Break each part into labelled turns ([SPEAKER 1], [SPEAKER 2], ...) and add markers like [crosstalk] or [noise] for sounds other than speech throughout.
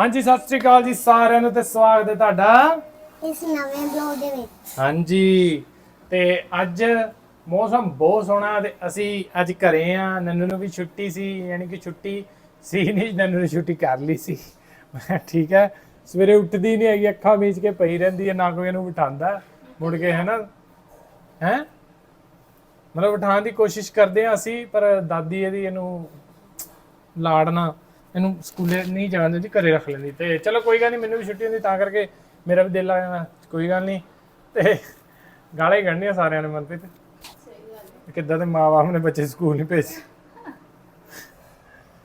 [SPEAKER 1] ਹਾਂਜੀ ਸਤਿ ਸ੍ਰੀ ਅਕਾਲ ਜੀ ਸਾਰਿਆਂ ਨੂੰ ਤੇ ਸਵਾਗਤ ਹੈ ਤੁਹਾਡਾ।
[SPEAKER 2] ਇਸ ਨਵੇਂ ਬਲੌਗ ਦੇ ਵਿੱਚ।
[SPEAKER 1] ਹਾਂਜੀ ਤੇ ਅੱਜ ਮੌਸਮ ਬਹੁਤ ਸੋਹਣਾ ਤੇ ਅਸੀਂ ਅੱਜ ਘਰੇ ਆ। ਨੰਨੂ ਨੂੰ ਵੀ ਛੁੱਟੀ ਸੀ ਯਾਨੀ ਕਿ ਛੁੱਟੀ ਸੀ ਨਹੀਂ ਨੰਨੂ ਨੇ ਛੁੱਟੀ ਕਰ ਲਈ ਸੀ। ਠੀਕ ਹੈ ਸਵੇਰੇ ਉੱਠਦੀ ਨਹੀਂ ਹੈਗੀ ਅੱਖਾਂ ਮੀਚ ਕੇ ਪਈ ਰਹਿੰਦੀ ਹੈ ਨਾ ਕੋਈ ਇਹਨੂੰ ਬਿਠਾਉਂਦਾ। ਮੁੜ ਕੇ ਹੈ ਨਾ ਹੈ? ਮਤਲਬ ਬਿਠਾਉਣ ਦੀ ਕੋਸ਼ਿਸ਼ ਕਰਦੇ ਆ ਅਸੀਂ ਪਰ ਦਾਦੀ ਇਹਦੀ ਇਹਨੂੰ ਲਾੜਨਾ ਇਹਨੂੰ ਸਕੂਲੇ ਨਹੀਂ ਜਾਣ ਦਿੰਦੀ, ਘਰੇ ਰੱਖ ਲੈਂਦੀ। ਤੇ ਚਲੋ ਕੋਈ ਗੱਲ ਨਹੀਂ, ਮੈਨੂੰ ਵੀ ਛੁੱਟੀ ਹੁੰਦੀ, ਤਾਂ ਕਰਕੇ ਮੇਰਾ ਵੀ ਦਿਲ ਆ ਜਾਣਾ, ਕੋਈ ਗੱਲ ਨਹੀਂ। ਤੇ ਗਾਲਾਂ ਹੀ ਕੱਢਣੀਆਂ ਸਾਰਿਆਂ ਨੇ ਮਨਪ੍ਰੀਤ ਕਿੱਦਾਂ ਦੇ ਮਾਪੇ ਨੇ ਬੱਚੇ ਸਕੂਲ ਨਹੀਂ ਭੇਜੇ।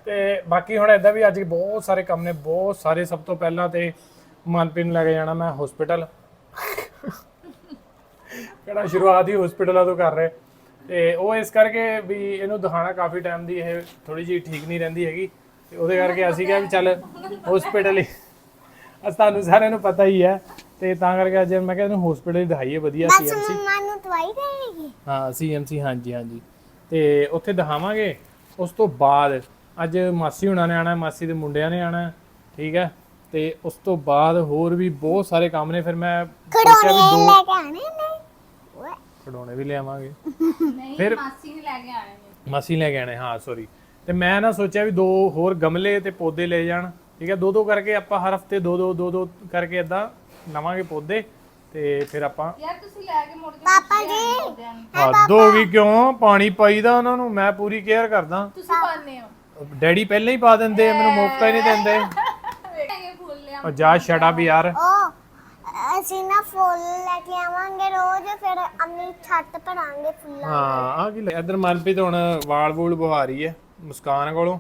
[SPEAKER 1] ਤੇ ਬਾਕੀ ਹੁਣ ਇਦਾਂ ਵੀ ਅੱਜ ਬਹੁਤ ਸਾਰੇ ਕੰਮ ਨੇ, ਬਹੁਤ ਸਾਰੇ ਸਭ ਤੋਂ ਪਹਿਲਾਂ ਤੇ ਮਨਪ੍ਰੀਤ ਨੂੰ ਲੈ ਕੇ ਜਾਣਾ ਮੈਂ ਹਸਪੀਟਲ ਕਿਹੜਾ ਸ਼ੁਰੂਆਤ ਹੀ ਹਸਪੀਟਲਾਂ ਤੋਂ ਕਰ ਰਹੇ। ਤੇ ਉਹ ਇਸ ਕਰਕੇ ਵੀ ਇਹਨੂੰ ਦਿਖਾਣਾ ਕਾਫੀ ਟਾਈਮ ਦੀ, ਇਹ ਥੋੜੀ ਜਿਹੀ ਠੀਕ ਨਹੀਂ ਰਹਿੰਦੀ ਹੈਗੀ। ਤੇ ਉਹਦੇ ਕਰਕੇ ਅਸੀਂ ਕਿਹਾ ਵੀ ਚੱਲ ਹਸਪੀਟਲ ਹੀ। ਅਸ ਤੁਹਾਨੂੰ ਸਾਰਿਆਂ ਨੂੰ ਪਤਾ ਹੀ ਹੈ ਤੇ ਤਾਂ ਕਰਕੇ ਅੱਜ ਮੈਂ ਕਿਹਾ ਇਹਨੂੰ ਹਸਪੀਟਲ ਹੀ ਦਿਖਾਈਏ ਵਧੀਆ
[SPEAKER 2] ਬਸ
[SPEAKER 1] ਸੀਐਮਸੀ
[SPEAKER 2] ਮੰਮਾ ਨੂੰ ਦਵਾਈ ਦੇਣਗੇ?
[SPEAKER 1] ਹਾਂ ਸੀਐਮਸੀ ਹਾਂਜੀ ਹਾਂਜੀ। ਤੇ ਉੱਥੇ ਦਿਖਾਵਾਂਗੇ। ਉਸ ਤੋਂ ਬਾਅਦ ਅੱਜ ਮਾਸੀ ਹੁਣਾਂ ਨੇ ਆਣਾ ਮਾਸੀ ਦੇ ਮੁੰਡਿਆਂ ਨੇ ਆਣਾ ਠੀਕ ਹੈ? ਤੇ ਉਸ ਤੋਂ ਬਾਅਦ ਹੋਰ ਵੀ ਬਹੁਤ ਸਾਰੇ ਕੰਮ ਨੇ ਫਿਰ ਮੈਂ ਸੋਚਿਆ ਵੀ
[SPEAKER 2] ਖੜੋਣੇ
[SPEAKER 1] ਦੋ
[SPEAKER 2] ਲੈ ਕੇ ਆਣੇ ਨੇ।
[SPEAKER 1] ਖਿਡੌਣੇ ਵੀ ਲਿਆਵਾਂਗੇ। [laughs]
[SPEAKER 3] ਨਹੀਂ
[SPEAKER 1] ਫਿਰ-
[SPEAKER 3] ਮਾਸੀ ਨੇ ਲੈ ਕੇ ਆਣੇ ਨੇ।
[SPEAKER 1] ਮਾਸੀ ਲੈ ਕੇ ਆਣੇ ਹਾਂ ਸੌਰੀ ਤੇ ਮੈਂ ਨਾ ਸੋਚਿਆ ਵੀ ਦੋ ਹੋਰ ਗਮਲੇ ਤੇ ਪੌਦੇ ਲੈ ਜਾਣ ਠੀਕ ਹੈ? ਦੋ ਦੋ ਕਰਕੇ ਆਪਾਂ ਹਰ ਹਫ਼ਤੇ ਦੋ ਦੋ ਦੋ ਦੋ ਕਰਕੇ ਇਦਾਂ ਲਵਾਂਗੇ ਪੌਦੇ ਤੇ ਫਿਰ ਆਪਾਂ
[SPEAKER 3] ਯਾਰ ਤੁਸੀਂ ਲੈ ਕੇ ਮੁੜ ਕੇ
[SPEAKER 2] ਪਾਪਾ ਜੀ।
[SPEAKER 1] ਹੱਦੋਂ ਵੀ ਕਿਉਂ? ਪਾਣੀ ਪਾਈਦਾ ਉਹਨਾਂ ਨੂੰ ਮੈਂ ਪੂਰੀ ਕੇਅਰ ਕਰਦਾ।
[SPEAKER 3] ਤੁਸੀਂ ਪਾਣੇ ਹੋ?
[SPEAKER 1] ਡੈਡੀ ਪਹਿਲਾਂ ਹੀ ਪਾ ਦਿੰਦੇ ਆ, ਮੈਨੂੰ ਮੌਕਾ ਹੀ ਨਹੀਂ ਦਿੰਦੇ।
[SPEAKER 3] ਵੇਖਾਂਗੇ ਫੁੱਲ ਲਿਆ
[SPEAKER 1] ਉਹ ਜਾ ਛੜਾ ਵੀ ਯਾਰ।
[SPEAKER 2] ਉਹ ਅਸੀਂ ਨਾ ਫੁੱਲ ਲੈ ਕੇ ਆਵਾਂਗੇ ਰੋਜ਼ ਫਿਰ ਆਪਣੀ ਛੱਤ ਭਰਾਂਗੇ ਫੁੱਲਾਂ
[SPEAKER 1] ਹਾਂ ਆ ਕੀ ਲੈ- ਇੱਧਰ ਮਨਪ੍ਰੀਤ ਹੁਣ ਵਾਲ ਵੂਲ ਬੁਹਾ ਰਹੀ ਹੈ। ਮੁਸਕਾਨ ਕੋਲੋਂ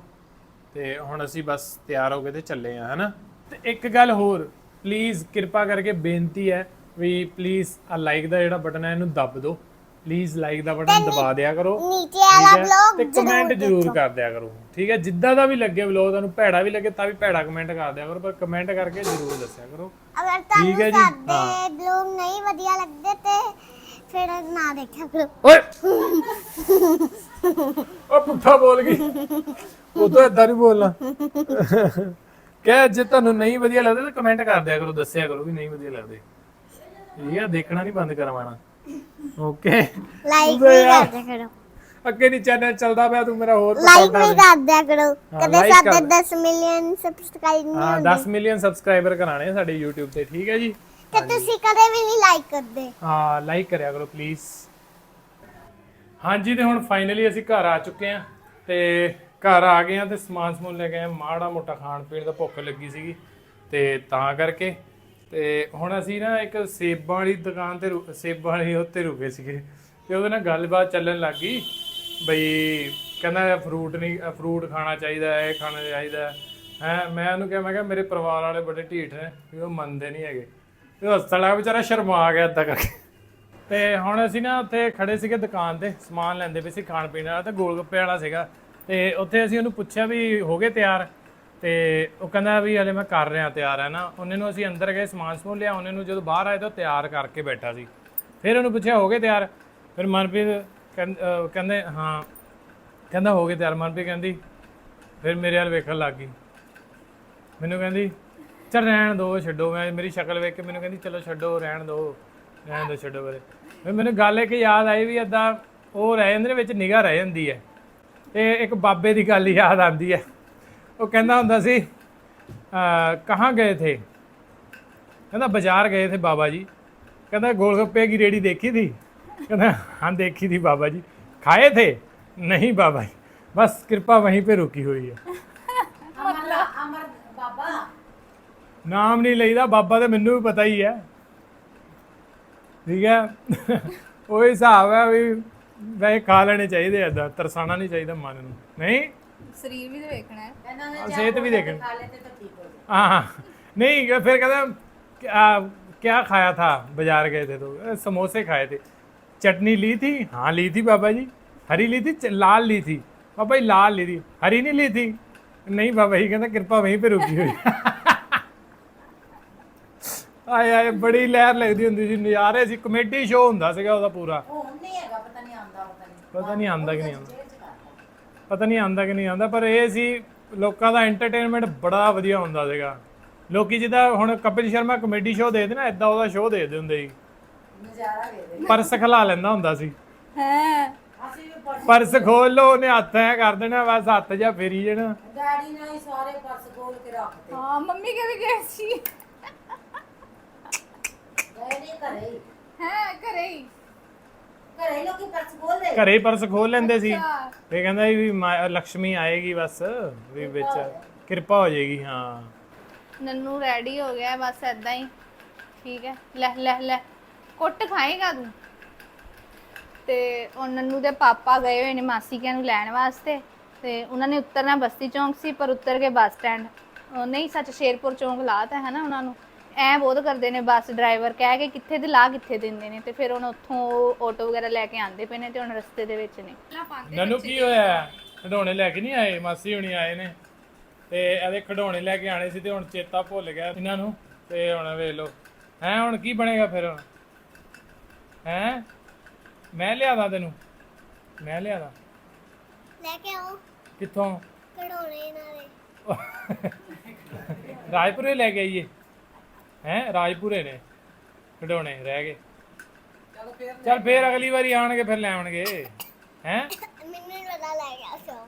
[SPEAKER 1] ਤੇ ਹੁਣ ਅਸੀਂ ਬਸ ਤਿਆਰ ਹੋ ਗਏ ਤੇ ਚੱਲੇ ਆ ਹਨਾ? ਤੇ ਇੱਕ ਗੱਲ ਹੋਰ ਪਲੀਜ਼ ਕਿਰਪਾ ਕਰਕੇ ਬੇਨਤੀ ਹੈ ਵੀ ਪਲੀਜ਼ ਆ ਲਾਈਕ ਦਾ ਜਿਹੜਾ ਬਟਨ ਹੈ ਇਹਨੂੰ ਦੱਬ ਦਿਓ। ਪਲੀਜ਼ ਲਾਈਕ ਦਾ ਬਟਨ ਦਬਾ ਦਿਆ ਕਰੋ
[SPEAKER 2] ਨੀਚੇ ਵਾਲਾ
[SPEAKER 1] ਤੇ ਕਮੈਂਟ ਜ਼ਰੂਰ ਕਰ ਦਿਆ ਕਰੋ ਠੀਕ ਹੈ? ਜਿੱਦਾਂ ਦਾ ਵੀ ਲੱਗੇ ਵਲੋਗ ਤੁਹਾਨੂੰ ਭੈੜਾ ਵੀ ਲੱਗੇ ਤਾਂ ਵੀ ਭੈੜਾ ਕਮੈਂਟ ਕਰ ਦਿਆ ਕਰੋ ਪਰ ਕਮੈਂਟ ਕਰਕੇ ਜ਼ਰੂਰ ਦੱਸਿਆ ਕਰੋ।
[SPEAKER 2] ਅਗਰ
[SPEAKER 1] ਠੀਕ ਹੈ
[SPEAKER 2] ਤੁਹਾਨੂੰ
[SPEAKER 1] ਜੀ,
[SPEAKER 2] ਸਾਡੇ ਬਲੌਗ ਨਹੀਂ ਵਧੀਆ ਲੱਗਦੇ ਤੇ ਫਿਰ ਨਾ ਦੇਖਿਆ ਕਰੋ।
[SPEAKER 1] ਓਏ! [laughs] ਉਹ ਪੁੱਠਾ ਬੋਲ ਗਈ। ਉਹ ਤਾਂ ਇਦਾਂ ਨਹੀਂ ਬੋਲਣਾ। ਕਹਿ ਜੇ ਤੁਹਾਨੂੰ ਨਹੀਂ ਵਧੀਆ ਲੱਗਦਾ ਤਾਂ ਕਮੈਂਟ ਕਰ ਦਿਆ ਕਰੋ ਦੱਸਿਆ ਕਰੋ ਵੀ ਨਹੀਂ ਵਧੀਆ ਲੱਗਦੇ। ਇਹ ਆ ਦੇਖਣਾ ਨਹੀਂ ਬੰਦ ਕਰਵਾਣਾ ਓਕੇ
[SPEAKER 2] ਲਾਈਕ
[SPEAKER 1] ਵੇ
[SPEAKER 2] ਵੀ
[SPEAKER 1] ਯਾਰ।
[SPEAKER 2] ਕਰ ਦਿਆ ਕਰੋ।
[SPEAKER 1] ਅੱਗੇ ਨਹੀਂ ਚੈਨਲ ਚੱਲਦਾ ਪਿਆ ਤੂੰ ਮੇਰਾ ਹੋਰ
[SPEAKER 2] ਲਾਈਕ
[SPEAKER 1] ਪਤਾ
[SPEAKER 2] ਵੀ ਕਰ ਦਿਆ ਕਰੋ। ਕਦੇ
[SPEAKER 1] like
[SPEAKER 2] ਸਾਡੇ
[SPEAKER 1] ਕਰ
[SPEAKER 2] 10 ਮਿਲੀਅਨ ਸਬਸਕ੍ਰਾਈਬ ਨਹੀਂ
[SPEAKER 1] ਹਾਂ
[SPEAKER 2] ਹੁੰਦੇ।
[SPEAKER 1] 10 ਮਿਲੀਅਨ ਸਬਸਕ੍ਰਾਈਬਰ ਕਰਾਣੇ ਸਾਡੇ YouTube ਤੇ ਠੀਕ ਹੈ ਜੀ?
[SPEAKER 2] ਤੇ ਤੁਸੀਂ ਕਦੇ ਵੀ ਨਹੀਂ ਲਾਈਕ ਕਰਦੇ।
[SPEAKER 1] ਹਾਂ ਲਾਈਕ ਕਰਿਆ ਕਰੋ ਪਲੀਜ਼ ਹਾਂਜੀ ਤੇ ਹੁਣ ਫਾਈਨਲੀ ਅਸੀਂ ਘਰ ਆ ਚੁੱਕੇ ਆ ਤੇ ਘਰ ਆ ਗਏ ਆ ਤੇ ਸਮਾਨ ਸਮੂਨ ਲੈ ਕੇ ਆਏ ਮਾੜਾ ਮੋਟਾ ਖਾਣ ਪੀਣ ਦਾ ਭੁੱਖ ਲੱਗੀ ਸੀਗੀ ਤੇ ਤਾਂ ਕਰਕੇ। ਤੇ ਹੁਣ ਅਸੀਂ ਨਾ ਇੱਕ ਸੇਬਾਂ ਵਾਲੀ ਦੁਕਾਨ ਤੇ ਰੁ- ਸੇਬਾਂ ਵਾਲੀ ਉੱਤੇ ਰੁਕੇ ਸੀਗੇ ਤੇ ਉਹਦੇ ਨਾਲ ਗੱਲਬਾਤ ਚੱਲਣ ਲੱਗ ਗਈ ਬਈ ਕਹਿੰਦਾ ਫਰੂਟ ਨਹੀਂ ਫਰੂਟ ਖਾਣਾ ਚਾਹੀਦਾ ਹੈ ਇਹ ਖਾਣਾ ਚਾਹੀਦਾ ਹੈ ਮੈਂ ਉਹਨੂੰ ਕਿਹਾ ਮੈਂ ਕਿਹਾ ਮੇਰੇ ਪਰਿਵਾਰ ਵਾਲੇ ਬੜੇ ਢੀਠ ਨੇ ਵੀ ਉਹ ਮੰਨਦੇ ਨਹੀਂ ਹੈਗੇ। ਤੇ ਉਹ ਹੱਸਣ ਲੱਗਾ ਵਿਚਾਰਾ ਸ਼ਰਮਾ ਗਿਆ ਏਦਾਂ ਕਰਕੇ। ਤੇ ਹੁਣ ਅਸੀਂ ਨਾ ਉੱਥੇ ਖੜੇ ਸੀਗੇ ਦੁਕਾਨ ਤੇ, ਸਮਾਨ ਲੈਂਦੇ ਪਏ ਸੀ ਖਾਣ ਪੀਣ ਵਾਲਾ, ਤੇ ਗੋਲਗੱਪੇ ਵਾਲਾ ਸੀਗਾ। ਤੇ ਉੱਥੇ ਅਸੀਂ ਉਹਨੂੰ ਪੁੱਛਿਆ ਵੀ ਹੋ ਗਏ ਤਿਆਰ? ਤੇ ਉਹ ਕਹਿੰਦਾ ਵੀ ਹਲੇ ਮੈਂ ਕਰ ਰਿਹਾ ਤਿਆਰ, ਹੈ ਨਾ? ਉਹਨੇ ਨੂੰ ਅਸੀਂ ਅੰਦਰ ਗਏ, ਸਮਾਨ ਸਮੂਹ ਲਿਆ, ਉਹਨੇ ਨੂੰ ਜਦੋਂ ਬਾਹਰ ਆਏ ਤਾਂ ਉਹ ਤਿਆਰ ਕਰਕੇ ਬੈਠਾ ਸੀ। ਫਿਰ ਉਹਨੂੰ ਪੁੱਛਿਆ, ਹੋ ਗਏ ਤਿਆਰ? ਫਿਰ ਮਨਪ੍ਰੀਤ ਕਹਿੰ- ਕਹਿੰਦੇ, ਹਾਂ। ਕਹਿੰਦਾ, ਹੋ ਗਏ ਤਿਆਰ। ਮਨਪ੍ਰੀਤ ਕਹਿੰਦੀ, ਫਿਰ ਮੇਰੇ ਵੱਲ ਵੇਖਣ ਲੱਗ ਗਈ। ਮੈਨੂੰ ਕਹਿੰਦੀ ਚੱਲ ਰਹਿਣ ਦੋ ਛੱਡੋ ਮੈਂ ਮੇਰੀ ਸ਼ਕਲ ਵੇਖ ਕੇ ਮੈਨੂੰ ਕਹਿੰਦੀ ਚਲੋ ਛੱਡੋ ਰਹਿਣ ਦੋ ਰਹਿਣ ਦੋ ਛੱਡੋ ਬਰੇ ਫਿਰ ਮੈਨੂੰ ਗੱਲ ਇੱਕ ਯਾਦ ਆਈ ਵੀ ਏਦਾਂ ਉਹ ਰਹਿ ਜਾਂਦੇ ਨੇ ਵਿੱਚ ਨਿਗਾਹ ਰਹਿ ਜਾਂਦੀ ਹੈ ਤੇ ਇੱਕ ਬਾਬੇ ਦੀ ਗੱਲ ਯਾਦ ਆਉਂਦੀ ਹੈ ਉਹ ਕਹਿੰਦਾ ਹੁੰਦਾ ਸੀ ਅ ਕਹਾਂ ਗਏ ਥੇ ਕਹਿੰਦਾ ਬਾਜ਼ਾਰ ਗਏ ਥੇ ਬਾਬਾ ਜੀ ਕਹਿੰਦਾ गोलगप्पे की रेडी देखी थी कहना हाँ देखी थी बाबा जी खाए थे नहीं बाबा जी बस कृपा वहीं पे रुकी हुई है ਨਾਮ ਨਹੀਂ ਲਈਦਾ ਬਾਬਾ ਤੇ ਮੈਨੂੰ ਵੀ ਪਤਾ ਹੀ ਹੈ ਠੀਕ ਹੈ ਉਹ ਹਿਸਾਬ ਹੈ ਵੀ ਵੈਸੇ ਖਾ ਲੈਣੇ ਚਾਹੀਦੇ ਏਦਾਂ ਤਰਸਾਣਾ ਨਹੀਂ ਚਾਹੀਦਾ ਮਨ ਨੂੰ ਨਹੀਂ
[SPEAKER 3] ਸਰੀਰ ਵੀ ਤੇ ਵੇਖਣਾ ਹੈ
[SPEAKER 1] ਹਾਂ, ਸਿਹਤ ਵੀ ਦੇਖਣ हाँ हाँ नहीं फिर कहता क्या क्या खाया था बाजार गए थे तो "अ, समोसे खाए थे चटनी ली थी हाँ ली थी बाबा जी हरी ली थी च- लाल ली थी बाबा जी लाल ली थी हरी नहीं ली थी नहीं बाबा जी कहता कृपा वहीं पे रुकी हुई ਆਏ ਆਏ ਬੜੀ ਲਹਿਰ ਲੱਗਦੀ ਹੁੰਦੀ ਸੀ ਨਜ਼ਾਰੇ ਸੀ ਕਮੇਡੀ ਸ਼ੋਅ ਹੁੰਦਾ ਸੀਗਾ ਉਹਦਾ ਪੂਰਾ। ਪਤਾ ਨਹੀਂ ਆਉਂਦਾ ਕਿ ਨਹੀਂ ਆਉਂਦਾ। ਪਤਾ ਨਹੀਂ ਆਉਂਦਾ ਕਿ ਨਹੀਂ ਆਉਂਦਾ ਪਰ ਇਹ ਸੀ ਲੋਕਾਂ ਦਾ ਐਂਟਰਟੇਨਮੈਂਟ ਬੜਾ ਵਧੀਆ ਹੁੰਦਾ ਸੀਗਾ। ਲੋਕੀ ਜਿੱਦਾਂ ਹੁਣ ਕਪਿਲ ਸ਼ਰਮਾ ਕਮੇਡੀ ਸ਼ੋਅ ਦੇਖਦੇ ਨਾ ਇਦਾਂ ਉਹਦਾ ਸ਼ੋਅ ਦੇਖਦੇ ਹੁੰਦੇ ਸੀ।
[SPEAKER 4] ਨਜ਼ਾਰਾ ਵੇਖਦੇ
[SPEAKER 1] ਪਰਸ ਖਲਾ ਲੈਂਦਾ ਹੁੰਦਾ ਸੀ।
[SPEAKER 3] ਹੈ?
[SPEAKER 4] ਅਸੀਂ ਵੀ ਪਰਸ
[SPEAKER 1] ਪਰਸ ਖੋਲ ਲੋ ਉਹਨੇ ਹੱਥ ਐ ਕਰ ਦੇਣਾ ਬਸ ਹੱਥ ਜਾਂ ਫੇਰੀ ਜਾਣਾ।
[SPEAKER 4] ਡੈਡੀ ਨੇ ਹੀ ਸਾਰੇ ਪਰਸ ਖੋਲ ਕੇ ਰੱਖਤੇ।
[SPEAKER 3] ਹਾਂ ਮੰਮੀ ਕੇ ਵੀ ਗਏ ਸੀ?
[SPEAKER 4] ਘਰੇ ਹੀ।
[SPEAKER 3] ਹੈ ਘਰੇ ਹੀ।
[SPEAKER 4] ਘਰੇ ਹੀ ਲੋਕੀ ਪਰਸ ਖੋਲਦੇ
[SPEAKER 1] ਘਰੇ ਹੀ ਪਰਸ ਖੋਲ ਲੈਂਦੇ ਸੀ।
[SPEAKER 3] ਅੱਛਾ।
[SPEAKER 1] ਇਹ ਕਹਿੰਦਾ ਸੀ ਵੀ ਮਾ- ਲక్ష్ਮੀ ਆਏਗੀ ਬਸ ਵੀ ਵਿੱਚ ਕਿਰਪਾ ਹੋ ਜਾਏਗੀ ਹਾਂ।
[SPEAKER 3] ਨੰਨੂ ਰੈਡੀ ਹੋ ਗਿਆ ਹੈ, ਬਸ ਐਦਾਂ ਹੀ। ਠੀਕ ਹੈ। ਲੈ ਲੈ ਲੈ। ਕੁੱਟ ਖਾਏਗਾ ਤੂੰ? ਤੇ ਉਹ ਨੰਨੂ ਦੇ ਪਾਪਾ ਗਏ ਹੋਏ ਨੇ ਮਾਸੀ ਕਿਆਂ ਨੂੰ ਲੈਣ ਵਾਸਤੇ। ਤੇ ਉਹਨਾਂ ਨੇ ਉਤਰਨਾ ਬਸਤੀ ਚੌਂਕ ਸੀ ਪਰ ਉਤਰ ਕੇ ਬੱਸ ਸਟੈਂਡ। ਉਹ ਨਹੀਂ ਸੱਚ ਸ਼ੇਰਪੁਰ ਚੌਂਕ ਲਾਤਾ ਹੈ ਨਾ ਉਹਨਾਂ ਨੂੰ। ਐ ਬਹੁਤ ਕਰਦੇ ਨੇ ਬੱਸ ਡਰਾਈਵਰ ਕਹਿ ਕੇ ਕਿੱਥੇ ਦੇ ਲਾ ਕਿੱਥੇ ਦਿੰਦੇ ਨੇ ਤੇ ਫਿਰ ਹੁਣ ਉੱਥੋਂ ਆਟੋ ਵਗੈਰਾ ਲੈ ਕੇ ਆਂਦੇ ਪਏ ਨੇ ਤੇ ਹੁਣ ਰਸਤੇ ਦੇ ਵਿੱਚ ਨੇ।
[SPEAKER 1] ਨਨੂ ਕੀ ਹੋਇਆ? ਖਿਡੌਣੇ ਲੈ ਕੇ ਨਹੀਂ ਆਏ? ਮਾਸੀ ਹੁਣੀ ਆਏ ਨੇ। ਤੇ ਇਹਦੇ ਖਿਡੌਣੇ ਲੈ ਕੇ ਆਣੇ ਸੀ ਤੇ ਹੁਣ ਚੇਤਾ ਭੁੱਲ ਗਿਆ ਇਹਨਾਂ ਨੂੰ। ਤੇ ਹੁਣ ਵੇਖ ਲਓ। ਹੈ ਹੁਣ ਕੀ ਬਣੇਗਾ ਫਿਰ ਹੁਣ? ਹੈ? ਮੈਂ ਲਿਆਦਾ ਤੈਨੂੰ। ਮੈਂ ਲਿਆਦਾ।
[SPEAKER 2] ਲੈ ਕੇ ਆਓ।
[SPEAKER 1] ਕਿੱਥੋਂ?
[SPEAKER 2] ਖਿਡੌਣੇ ਨਾਲੇ
[SPEAKER 1] ਰਾਜਪੁਰੇ ਲੈ ਕੇ ਆਈਏ। ਹੈ ਰਾਜਪੁਰੇ ਨੇ ਖਿਡੌਣੇ ਰਹਿ ਗਏ।
[SPEAKER 4] ਚਲੋ ਫੇਰ
[SPEAKER 1] ਚੱਲ ਫੇਰ ਅਗਲੀ ਵਾਰੀ ਆਣਗੇ ਫਿਰ ਲੈ ਆਉਣਗੇ। ਹੈ?
[SPEAKER 2] ਮੈਨੂੰ ਨੀ ਪਤਾ ਲੈ ਗਿਆ ਸੋ।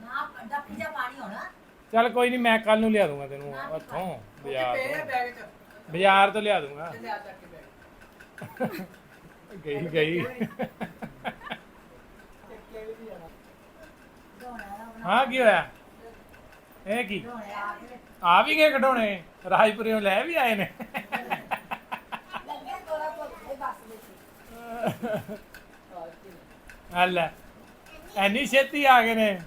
[SPEAKER 4] ਨਾ ਡੱਫੀ ਜਾ ਪਾਣੀ ਹੋਣਾ।
[SPEAKER 1] ਚੱਲ ਕੋਈ ਨਹੀਂ ਮੈਂ ਕੱਲ ਨੂੰ ਲਿਆ ਦੂੰਗਾ ਤੈਨੂੰ ਉੱਥੋਂ ਬਾਜ਼ਾਰ ਤੋਂ।
[SPEAKER 4] ਬੈਗ ਚ
[SPEAKER 1] ਬਾਜ਼ਾਰ ਤੋਂ ਲਿਆ ਦੂੰਗਾ।
[SPEAKER 4] ਲਿਆ ਚੱਕ ਕੇ ਬੈਗ
[SPEAKER 1] ਗਈ ਗਈ। ਹਾਂ ਕੀ ਹੋਇਆ? ਇਹ ਕੀ? ਆ ਵੀ ਗਏ ਖਡੋਣੇ? ਰਾਜਪੁਰਿਓਂ ਲੈ ਵੀ ਆਏ ਨੇ। ਹੱਲ ਐਨੀ ਛੇਤੀ ਆ ਗਏ ਨੇ।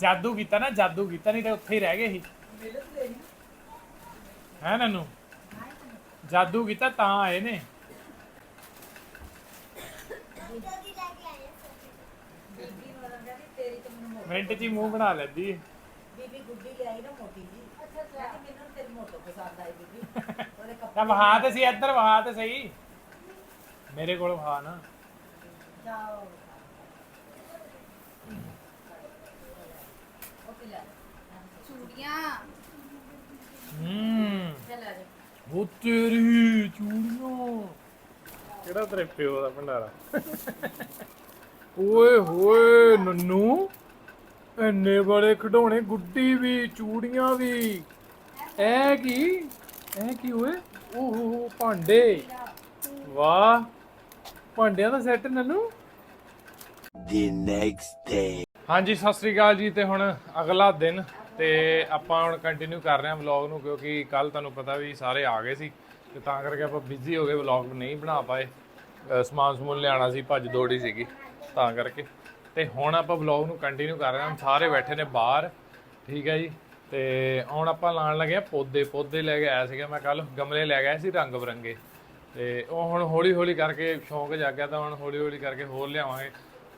[SPEAKER 1] ਜਾਦੂ ਕੀਤਾ ਨਾ, ਜਾਦੂ ਕੀਤਾ, ਨਹੀਂ ਤੇ ਉੱਥੇ ਹੀ ਰਹਿ ਗਏ ਸੀ। ਹੈ ਨਨੂ? ਜਾਦੂ ਕੀਤਾ ਤਾਂ ਆਏ ਨੇ
[SPEAKER 2] ਜਲਦੀ ਲੈ ਕੇ ਆਏ
[SPEAKER 4] ਬੀਬੀ ਨੂੰ ਕਹਿੰਦੀ ਤੇਰੀ ਤੇ ਮੈਨੂੰ ਮੋਟੀ
[SPEAKER 1] 'ਚ ਹੀ ਮੂੰਹ ਬਣਾ ਲੈਂਦੀ ਹੈ
[SPEAKER 4] ਬੀਬੀ ਗੁੱਡੀ ਲਿਆਈ ਨਾ ਮੋਟੀ ਜੀ। ਅੱਛਾ ਅੱਛਾ। ਮੈਨੂੰ ਤੇਰੀ ਮੋਟੋ ਪਸੰਦ ਆਈ ਬੀਬੀ। ਉਹਦੇ [laughs] ਕੱਪੜੇ
[SPEAKER 1] ਤਾਂ ਵਹਾ ਤੇ ਸੀ ਇੱਧਰ ਵਹਾ ਤੇ ਸਹੀ। ਮੇਰੇ ਕੋਲ ਵਹਾ ਨਾ।
[SPEAKER 4] ਜਾਓ।
[SPEAKER 3] ਚੂੜੀਆਂ।
[SPEAKER 1] ਹੂੰ।
[SPEAKER 4] ਚੱਲ ਆ ਜਾ।
[SPEAKER 1] ਉਹ ਤੇਰੀ ਚੂੜੀਆਂ। ਕਿਹੜਾ ਤੇਰੇ ਪਿਓ ਦਾ ਭੰਡਾਰਾ? ਓਏ ਹੋਏ ਨੰਨੂ। ਇੰਨੇ ਬੜੇ ਖਿਡੌਣੇ ਗੁੱਡੀ ਵੀ ਚੂੜੀਆਂ ਵੀ। ਐ ਕੀ? ਐ ਕੀ ਓਏ? ਓਹੋ ਭਾਂਡੇ। ਵਾਹ ਭਾਂਡਿਆਂ ਦਾ ਸੈੱਟ ਨੰਨੂ।
[SPEAKER 5] The next day.
[SPEAKER 1] ਹਾਂਜੀ ਸਤਿ ਸ੍ਰੀ ਅਕਾਲ ਜੀ ਤੇ ਹੁਣ ਅਗਲਾ ਦਿਨ ਤੇ ਆਪਾਂ ਹੁਣ ਕੰਟੀਨਿਊ ਕਰ ਰਹੇ ਹਾਂ ਵਲੌਗ ਨੂੰ ਕਿਉਂਕਿ ਕੱਲ ਤੁਹਾਨੂੰ ਪਤਾ ਵੀ ਸਾਰੇ ਆ ਗਏ ਸੀ ਤੇ ਤਾਂ ਕਰਕੇ ਆਪਾਂ ਬਿਜ਼ੀ ਹੋ ਗਏ ਵਲੌਗ ਨਹੀਂ ਬਣਾ ਪਾਏ। ਸਮਾਨ ਸਮੂਨ ਲਿਆਣਾ ਸੀ ਭੱਜ ਦੌੜੀ ਸੀਗੀ ਤਾਂ ਕਰਕੇ। ਤੇ ਹੁਣ ਆਪਾਂ ਵਲੌਗ ਨੂੰ ਕੰਟੀਨਿਊ ਕਰ ਰਹੇ ਹਾਂ। ਸਾਰੇ ਬੈਠੇ ਨੇ ਬਾਹਰ। ਠੀਕ ਹੈ ਜੀ। ਤੇ ਹੁਣ ਆਪਾਂ ਲਾਣ ਲੱਗੇ ਆ ਪੌਦੇ। ਪੌਦੇ ਲੈ ਕੇ ਆਇਆ ਸੀਗਾ ਮੈਂ ਕੱਲ ਗਮਲੇ ਲੈ ਆਇਆ ਸੀ ਰੰਗ ਬਰੰਗੇ। ਤੇ ਉਹ ਹੁਣ ਹੌਲੀ ਹੌਲੀ ਕਰਕੇ ਸ਼ੌਂਕ ਜਾਗਿਆ ਤਾਂ ਹੁਣ ਹੌਲੀ ਹੌਲੀ ਕਰਕੇ ਹੋਰ ਲਿਆਵਾਂਗੇ।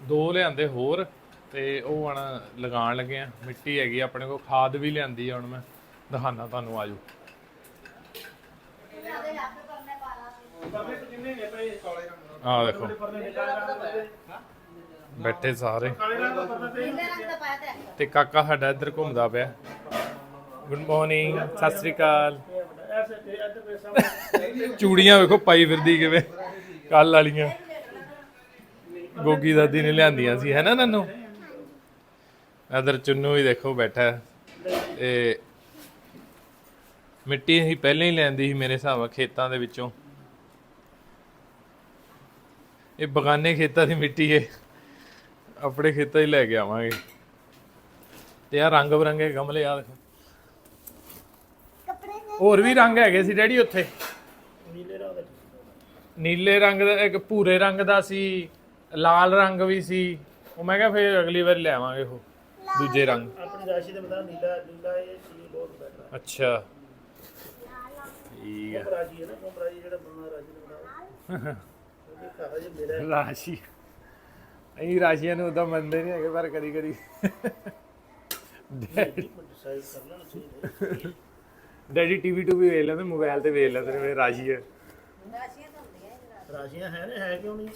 [SPEAKER 1] ਦੋ ਲਿਆਂਦੇ ਹੋਰ। ਤੇ ਉਹ ਹੁਣ ਲਗਾਉਣ ਲੱਗੇ ਆ ਮਿੱਟੀ ਹੈਗੀ ਆਪਣੇ ਕੋਲ। ਖਾਦ ਵੀ ਲਿਆਂਦੀ ਆ ਹੁਣ ਮੈਂ। ਦਿਖਾਣਾ ਤੁਹਾਨੂੰ ਆਜੋ। ਆ? ਦੇਖੋ। ਬੈਠੇ ਸਾਰੇ। ਤੇ ਕਾਕਾ ਸਾਡਾ ਇੱਧਰ ਘੁੰਮਦਾ ਪਿਆ। ਗੁੱਡ ਮਾਰਨਿੰਗ ਸਤਿ ਸ੍ਰੀ ਅਕਾਲ। ਚੂੜੀਆਂ ਵੇਖੋ ਪਾਈ ਫਿਰਦੀ ਕਿਵੇਂ। ਕੱਲ ਵਾਲੀਆਂ। ਗੋਗੀ ਦਾਦੀ ਨੇ ਲਿਆਂਦੀਆਂ ਸੀ ਹੈ ਨਾ ਨੰਨੂ? ਇਧਰ ਚੁੰਨੂ ਵੀ ਦੇਖੋ ਬੈਠਾ। ਤੇ ਮਿੱਟੀ ਅਸੀਂ ਪਹਿਲਾਂ ਹੀ ਲੈਂਦੀ ਸੀ ਮੇਰੇ ਹਿਸਾਬ ਨਾਲ ਖੇਤਾਂ ਦੇ ਵਿੱਚੋਂ। ਇਹ ਬਗਾਨੇ ਖੇਤਾਂ ਦੀ ਮਿੱਟੀ ਹੈ ਆਪਣੇ ਖੇਤਾਂ ਹੀ ਲੈ ਕੇ ਆਵਾਂਗੇ। ਤੇ ਆ ਰੰਗ ਬਰੰਗੇ ਗਮਲੇ ਆ ਦੇਖੋ।
[SPEAKER 2] ਕੱਪੜੇ ਦੇ
[SPEAKER 1] ਹੋਰ ਵੀ ਰੰਗ ਹੈਗੇ ਸੀ ਡੈਡੀ ਉੱਥੇ? ਨੀਲੇ ਰੰਗ ਦਾ ਇੱਕ ਭੂਰੇ ਰੰਗ ਦਾ ਸੀ ਲਾਲ ਰੰਗ ਵੀ ਸੀ। ਉਹ ਮੈਂ ਕਿਹਾ ਫੇਰ ਅਗਲੀ ਵਾਰ ਲੈ ਆਵਾਂਗੇ ਉਹ ਦੂਜੇ ਰੰਗ।
[SPEAKER 6] ਆਪਣੀ ਰਾਸ਼ੀ ਦੇ ਬਤਾ ਨੀਲਾ ਨੀਲਾ ਇਹ ਚੀਜ਼ ਬਹੁਤ ਬੈਟਰ
[SPEAKER 1] ਅੱਛਾ। ਠੀਕ ਹੈ
[SPEAKER 6] ਹੈ ਰਾਜੀ ਹੈ ਨਾ ਕੋਮ ਰਾਜੀ ਜਿਹੜਾ ਬਣਨਾ ਰਾਜੀ ਦਾ ਬਣਾਓ ਉਹ ਕਹਾ ਜੇ ਮੇਰਾ।
[SPEAKER 1] ਰਾਸ਼ੀ। ਅਸੀਂ ਰਾਸ਼ੀਆਂ ਨੂੰ ਉਦਾਂ ਮੰਨਦੇ ਨਹੀਂ ਹੈਗੇ ਪਰ ਕਦੀ ਕਦੀ ਡੈਡੀ ਟੀਵੀ ਟੂ ਵੀ ਵੇਖ ਲੈਂਦੇ ਮੋਬਾਈਲ ਤੇ ਵੇਖ ਲੈਂਦੇ ਨੇ ਵੀ ਰਾਸ਼ੀ ਹੈ
[SPEAKER 4] ਰਾਸ਼ੀਆਂ ਤਾਂ
[SPEAKER 6] ਨੇ ਹੈ ਕਿਉਂ ਨਹੀਂ?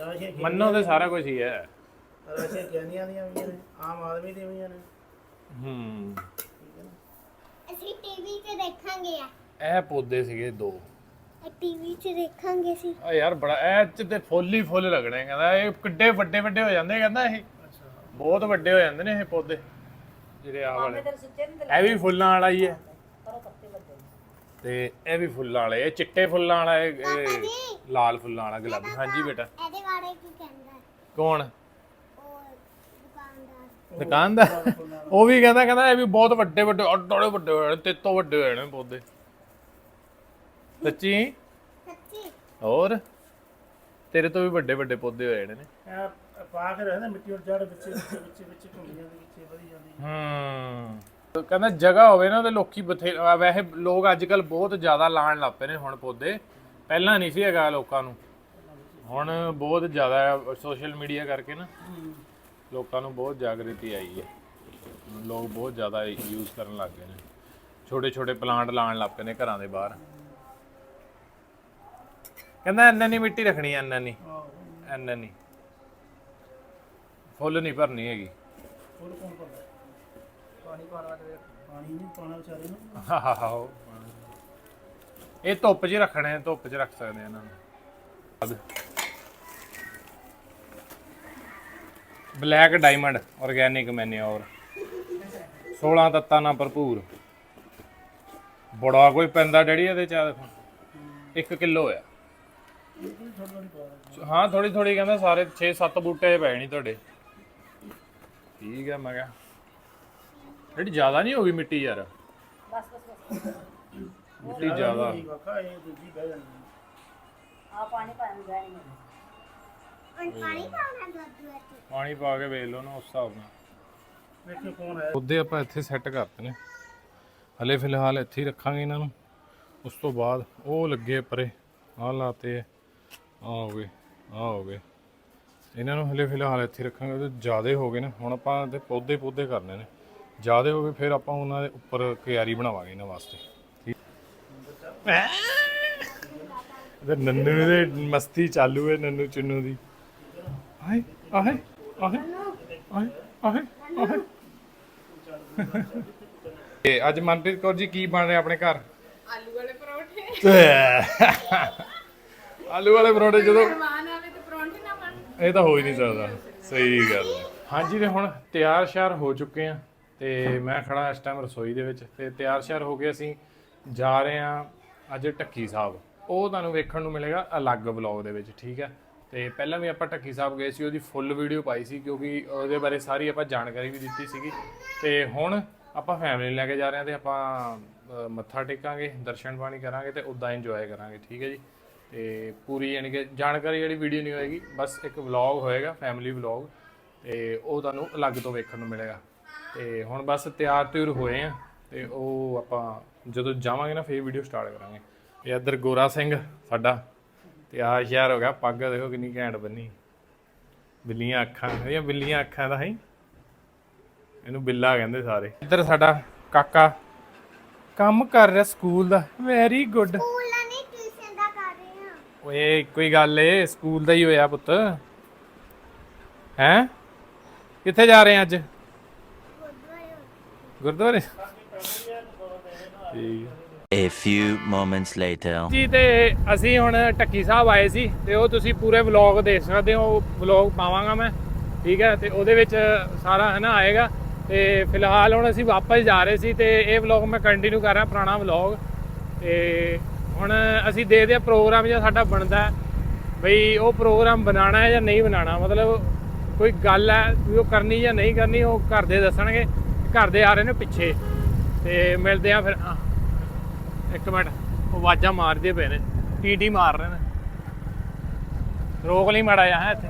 [SPEAKER 6] ਰਾਸ਼ੀਆਂ
[SPEAKER 1] ਮੰਨੋ ਤੇ ਸਾਰਾ ਕੁਝ ਹੀ ਹੈ।
[SPEAKER 6] ਰਾਸ਼ੀਆਂ ਗਿਆਨੀਆਂ ਦੀਆਂ ਵੀ ਨੇ? ਆਮ ਆਦਮੀ ਦੀਆਂ ਵੀ ਨੇ।
[SPEAKER 1] ਹੂੰ।
[SPEAKER 2] ਅਸੀਂ ਟੀਵੀ 'ਚ ਦੇਖਾਂਗੇ ਆ।
[SPEAKER 1] ਇਹ ਪੌਦੇ ਸੀਗੇ ਦੋ।
[SPEAKER 2] ਟੀਵੀ 'ਚ ਦੇਖਾਂਗੇ ਸੀ
[SPEAKER 1] ਆ ਯਾਰ ਬੜਾ ਇਹ ਚ ਤੇ ਫੁੱਲ ਹੀ ਫੁੱਲ ਲੱਗਣੇ ਕਹਿੰਦਾ ਇਹ ਕਿੱਡੇ ਵੱਡੇ ਵੱਡੇ ਹੋ ਜਾਂਦੇ ਕਹਿੰਦਾ ਇਹ। ਬਹੁਤ ਵੱਡੇ ਹੋ ਜਾਂਦੇ ਨੇ ਇਹ ਪੌਦੇ ਜਿਹੜੇ ਆ ਵਾਲੇ। ਇਹ ਵੀ ਫੁੱਲਾਂ ਵਾਲਾ ਹੀ ਹੈ। ਤੇ ਇਹ ਵੀ ਫੁੱਲਾਂ ਵਾਲੇ ਇਹ ਚਿੱਟੇ ਫੁੱਲਾਂ ਵਾਲਾ ਇਹ ਇਹ ਲਾਲ ਫੁੱਲਾਂ ਵਾਲਾ ਗੁਲਾਬੀ। ਹਾਂਜੀ ਬੇਟਾ।
[SPEAKER 2] ਇਹਦੇ ਬਾਰੇ ਕੀ ਕਹਿੰਦਾ? ਹੈ?
[SPEAKER 1] ਕੌਣ?
[SPEAKER 2] ਉਹ ਦੁਕਾਨਦਾਰ।
[SPEAKER 1] ਦੁਕਾਨਦਾਰ? ਉਹ ਵੀ ਕਹਿੰਦਾ ਕਹਿੰਦਾ ਇਹ ਵੀ ਬਹੁਤ ਵੱਡੇ ਵੱਡੇ ਅੱਡੋੜੇ ਵੱਡੇ ਹੋਏ ਨੇ ਤੇ ਤੋਂ ਵੱਡੇ ਹੋਏ ਨੇ ਪੌਦੇ। ਸੱਚੀ?
[SPEAKER 2] ਸੱਚੀ।
[SPEAKER 1] ਹੋਰ? ਤੇਰੇ ਤੋਂ ਵੀ ਵੱਡੇ ਵੱਡੇ ਪੌਦੇ ਹੋਏ ਨੇ।
[SPEAKER 6] ਇਹ ਪਾ ਕੇ ਰਹਿੰਦਾ ਮਿੱਟੀ ਉੱਡ ਜੜ ਵਿੱਚ ਵਿੱਚ ਵਿੱਚ ਵਿੱਚ ਘੁੰਮੀ ਜਾਂਦੀ ਵਿੱਚ ਵਧੀ ਜਾਂਦੀ
[SPEAKER 1] ਹੂੰ। ਕਹਿੰਦਾ ਜਗ੍ਹਾ ਹੋਵੇ ਨਾ ਤੇ ਲੋਕੀ ਬਥੇ ਅਹ ਵੈਸੇ ਲੋਕ ਅੱਜ ਕੱਲ ਬਹੁਤ ਜ਼ਿਆਦਾ ਲਾਣ ਲੱਗ ਪਏ ਨੇ ਹੁਣ ਪੌਦੇ। ਪਹਿਲਾਂ ਨਹੀਂ ਸੀ ਹੈਗਾ ਲੋਕਾਂ ਨੂੰ। ਹੁਣ ਬਹੁਤ ਜ਼ਿਆਦਾ ਸੋਸ਼ਲ ਮੀਡੀਆ ਕਰਕੇ ਨਾ ਲੋਕਾਂ ਨੂੰ ਬਹੁਤ ਜਾਗਰਤੀ ਆਈ ਹੈ। ਲੋਕ ਬਹੁਤ ਜ਼ਿਆਦਾ ਯੂਜ਼ ਕਰਨ ਲੱਗ ਗਏ ਨੇ। ਛੋਟੇ ਛੋਟੇ ਪਲਾਂਟ ਲਾਣ ਲੱਗ ਪਏ ਨੇ ਘਰਾਂ ਦੇ ਬਾਹਰ। ਕਹਿੰਦਾ ਇੰਨਾ ਨਹੀਂ ਮਿੱਟੀ ਰੱਖਣੀ ਇੰਨਾ ਨਹੀਂ ਇੰਨਾ ਨਹੀਂ ਫੁੱਲ ਨਹੀਂ ਭਰਨੀ ਹੈਗੀ।
[SPEAKER 6] ਫੁੱਲ ਕੌਣ ਪਾਉਂਦਾ ਪਾਣੀ ਪਾਣਾ ਪਾਣੀ ਨਹੀਂ ਪਾਣਾ ਵਿਚਾਰੇ ਨੂੰ।
[SPEAKER 1] ਆਹੋ। ਇਹ ਧੁੱਪ 'ਚ ਰੱਖਣੇ ਆ, ਧੁੱਪ 'ਚ ਰੱਖ ਸਕਦੇ ਆ ਇਹਨਾਂ ਨੂੰ। Black diamond organic ਮੈਨਿਓਰ। 16 ਤੱਤਾਂ ਨਾਲ ਭਰਪੂਰ। ਬੜਾ ਕੋਈ ਪੈਂਦਾ ਡੈਡੀ ਇਹਦੇ ਚ ਦੇਖੋ। 1 ਕਿਲੋ ਆ। ਹਾਂ ਥੋੜੀ ਥੋੜੀ ਕਹਿੰਦਾ ਸਾਰੇ 6-7 ਬੂਟੇ ਪੈ ਨਹੀਂ ਤੁਹਾਡੇ। ਠੀਕ ਹੈ ਮੈਂ ਕਿਹਾ ਡੈਡੀ ਜ਼ਿਆਦਾ ਨਹੀਂ ਹੋ ਗਈ ਮਿੱਟੀ ਯਾਰ।
[SPEAKER 4] ਬਸ ਬਸ ਬਸ।
[SPEAKER 1] ਮਿੱਟੀ ਜ਼ਿਆਦਾ।
[SPEAKER 6] ਨਹੀਂ ਵਾਕਾ ਇਹ ਦੂਜੀ ਬਹਿ ਜਾਂਦੀ
[SPEAKER 4] ਆ ਪਾਣੀ ਪਾਣ ਗਏ ਨਹੀਂ
[SPEAKER 2] ਹੁਣ ਪਾਣੀ ਪਾਉਣਾ ਦੁੱਧ ਵਿੱਚ।
[SPEAKER 1] ਪਾਣੀ ਪਾ ਕੇ ਵੇਖ ਲਓ ਨਾ ਉਸ ਹਿਸਾਬ ਨਾਲ।
[SPEAKER 6] ਵੇਖੋ ਕੌਣ ਹੈ
[SPEAKER 1] ਉਹਦੇ ਆਪਾਂ ਇੱਥੇ ਸੈੱਟ ਕਰਤੇ ਨੇ। ਹਲੇ ਫਿਲਹਾਲ ਇੱਥੇ ਹੀ ਰੱਖਾਂਗੇ ਇਹਨਾਂ ਨੂੰ। ਉਸ ਤੋਂ ਬਾਅਦ ਉਹ ਲੱਗੇ ਪਰੇ ਆਹ ਲਾਤੇ ਆ। ਹੋ ਗਏ ਆਹ ਹੋ ਗਏ। ਇਹਨਾਂ ਨੂੰ ਹਲੇ ਫਿਲਹਾਲ ਇੱਥੇ ਰੱਖਾਂਗੇ ਉਹਦੇ ਜ਼ਿਆਦੇ ਹੋ ਗਏ ਨਾ ਹੁਣ ਆਪਾਂ ਤੇ ਪੌਦੇ ਪੌਦੇ ਕਰਨੇ ਨੇ। ਜ਼ਿਆਦੇ ਹੋ ਗਏ ਫਿਰ ਆਪਾਂ ਉਹਨਾਂ ਦੇ ਉੱਪਰ ਕਿਆਰੀ ਬਣਾਵਾਂਗੇ ਇਹਨਾਂ ਵਾਸਤੇ। ਠੀਕ ਤੇ ਨੰਨੂ ਦੇ ਮਸਤੀ ਚਾਲੂ ਹੈ ਨੰਨੂ ਚੁੰਨੂ ਦੀ। ਆਏ ਆਏ ਆਏ ਆਏ ਆਏ ਆਏ। ਤੇ ਅੱਜ ਮਨਪ੍ਰੀਤ ਕੌਰ ਜੀ ਕੀ ਬਣ ਰਿਹਾ ਆਪਣੇ ਘਰ?
[SPEAKER 3] ਆਲੂ ਵਾਲੇ ਪਰੌਂਠੇ।
[SPEAKER 1] ਆਲੂ ਵਾਲੇ ਪਰੌਂਠੇ ਜਦੋਂ
[SPEAKER 3] ਮਾਨ ਆਵੇ ਤੇ ਪਰੌਂਠੇ ਨਾ ਬਣ।
[SPEAKER 1] ਇਹ ਤਾਂ ਹੋ ਹੀ ਨਹੀਂ ਸਕਦਾ। ਸਹੀ ਗੱਲ ਹੈ। ਹਾਂਜੀ ਤੇ ਹੁਣ ਤਿਆਰ ਸ਼ਿਆਰ ਹੋ ਚੁੱਕੇ ਆ ਤੇ ਮੈਂ ਖੜਾ ਇਸ ਟਾਈਮ ਰਸੋਈ ਦੇ ਵਿੱਚ ਤੇ ਤਿਆਰ ਸ਼ਿਆਰ ਹੋ ਕੇ ਅਸੀਂ ਜਾ ਰਹੇ ਆ ਅੱਜ ਟੱਕੀ ਸਾਹਿਬ। ਉਹ ਤੁਹਾਨੂੰ ਵੇਖਣ ਨੂੰ ਮਿਲੇਗਾ ਅਲੱਗ ਵਲੌਗ ਦੇ ਵਿੱਚ ਠੀਕ ਹੈ? ਤੇ ਪਹਿਲਾਂ ਵੀ ਆਪਾਂ ਟੱਕੀ ਸਾਹਿਬ ਗਏ ਸੀ ਉਹਦੀ ਫੁੱਲ ਵੀਡੀਓ ਪਾਈ ਸੀ ਕਿਉਂਕਿ ਉਹਦੇ ਬਾਰੇ ਸਾਰੀ ਆਪਾਂ ਜਾਣਕਾਰੀ ਵੀ ਦਿੱਤੀ ਸੀਗੀ। ਤੇ ਹੁਣ ਆਪਾਂ ਫੈਮਿਲੀ ਲੈ ਕੇ ਜਾ ਰਹੇ ਆ ਤੇ ਆਪਾਂ ਅ, ਮੱਥਾ ਟੇਕਾਂਗੇ ਦਰਸ਼ਨ ਪਾਣੀ ਕਰਾਂਗੇ ਤੇ ਉਦਾਂ ਇੰਜੋਏ ਕਰਾਂਗੇ ਠੀਕ ਹੈ ਜੀ? ਤੇ ਪੂਰੀ ਯਾਨੀ ਕਿ ਜਾਣਕਾਰੀ ਜਿਹੜੀ ਵੀਡੀਓ ਨਹੀਂ ਹੋਏਗੀ, ਬਸ ਇੱਕ ਵਲੌਗ ਹੋਏਗਾ ਫੈਮਿਲੀ ਵਲੌਗ ਤੇ ਉਹ ਤੁਹਾਨੂੰ ਅਲੱਗ ਤੋਂ ਵੇਖਣ ਨੂੰ ਮਿਲੇਗਾ। ਤੇ ਹੁਣ ਬਸ ਤਿਆਰ ਤਿਉਰ ਹੋਏ ਆ, ਤੇ ਉਹ ਆਪਾਂ ਜਦੋਂ ਜਾਵਾਂਗੇ ਨਾ, ਫੇਰ ਵੀਡੀਓ ਸਟਾਰਟ ਕਰਾਂਗੇ। ਇਹ ਇੱਧਰ ਗੋਰਾ ਸਿੰਘ ਸਾਡਾ, ਤੇ ਆ ਸ਼ਹਿਰ ਹੋ ਗਿਆ, ਪੱਗ ਦੇਖੋ ਕਿੰਨੀ ਘੈਂਟ ਬੰਨੀ। ਬਿੱਲੀਆਂ ਅੱਖਾਂ, ਇਹਦੀਆਂ ਬਿੱਲੀਆਂ ਅੱਖਾਂ ਦਾ ਹੈ ਇਹਨੂੰ ਬਿੱਲਾ ਕਹਿੰਦੇ ਸਾਰੇ। ਇੱਧਰ ਸਾਡਾ ਕਾਕਾ, ਕੰਮ ਕਰ ਰਿਹਾ ਸਕੂਲ ਦਾ ਵੈਰੀ ਗੁੱਡ
[SPEAKER 2] ਸਕੂਲ ਨਹੀਂ ਟਿਊਸ਼ਨ ਦਾ ਕਰ ਰਹੇ ਹਾਂ
[SPEAKER 1] ਓਏ ਕੋਈ ਗੱਲ ਏ ਸਕੂਲ ਦਾ ਹੀ ਹੋਇਆ ਪੁੱਤ। ਹੈਂ? ਕਿੱਥੇ ਜਾ ਰਹੇ ਅੱਜ? ਗੁਰਦੁਆਰੇ।
[SPEAKER 5] A few moments later.
[SPEAKER 1] ਜੀ ਤੇ ਅਸੀਂ ਹੁਣ ਟੱਕੀ ਸਾਹਿਬ ਆਏ ਸੀ ਤੇ ਉਹ ਤੁਸੀਂ ਪੂਰੇ ਵਲੌਗ ਦੇਖ ਸਕਦੇ ਹੋ ਉਹ ਵਲੌਗ ਪਾਵਾਂਗਾ ਮੈਂ। ਠੀਕ ਹੈ ਤੇ ਉਹਦੇ ਵਿੱਚ ਸਾਰਾ ਹੈ ਨਾ ਆਏਗਾ। ਤੇ ਫਿਲਹਾਲ ਹੁਣ ਅਸੀਂ ਵਾਪਸ ਜਾ ਰਹੇ ਸੀ ਤੇ ਇਹ ਵਲੌਗ ਮੈਂ ਕੰਟੀਨਿਊ ਕਰ ਰਿਹਾ ਪੁਰਾਣਾ ਵਲੌਗ ਤੇ ਹੁਣ ਅਸੀਂ ਦੇਖਦੇ ਆ ਪ੍ਰੋਗਰਾਮ ਜਿਹੜਾ ਸਾਡਾ ਬਣਦਾ ਬਈ ਉਹ ਪ੍ਰੋਗਰਾਮ ਬਣਾਉਣਾ ਹੈ ਜਾਂ ਨਹੀਂ ਬਣਾਉਣਾ, ਮਤਲਬ ਕੋਈ ਗੱਲ ਹੈ ਵੀ ਉਹ ਕਰਨੀ ਜਾਂ ਨਹੀਂ ਕਰਨੀ, ਉਹ ਘਰ ਦੇ ਦੱਸਣਗੇ, ਘਰ ਦੇ ਆ ਰਹੇ ਨੇ ਪਿੱਛੇ ਤੇ ਮਿਲਦੇ ਆ ਫਿਰ। ਇੱਕ ਮਿੰਟ, ਉਹ ਆਵਾਜ਼ਾਂ ਮਾਰਦੇ ਪਏ ਨੇ ਟੀਟੀ ਮਾਰ ਰਹੇ ਨੇ। ਰੋਕ ਲਈ ਮਾੜਾ ਜਿਹਾ, ਹੈ ਇੱਥੇ।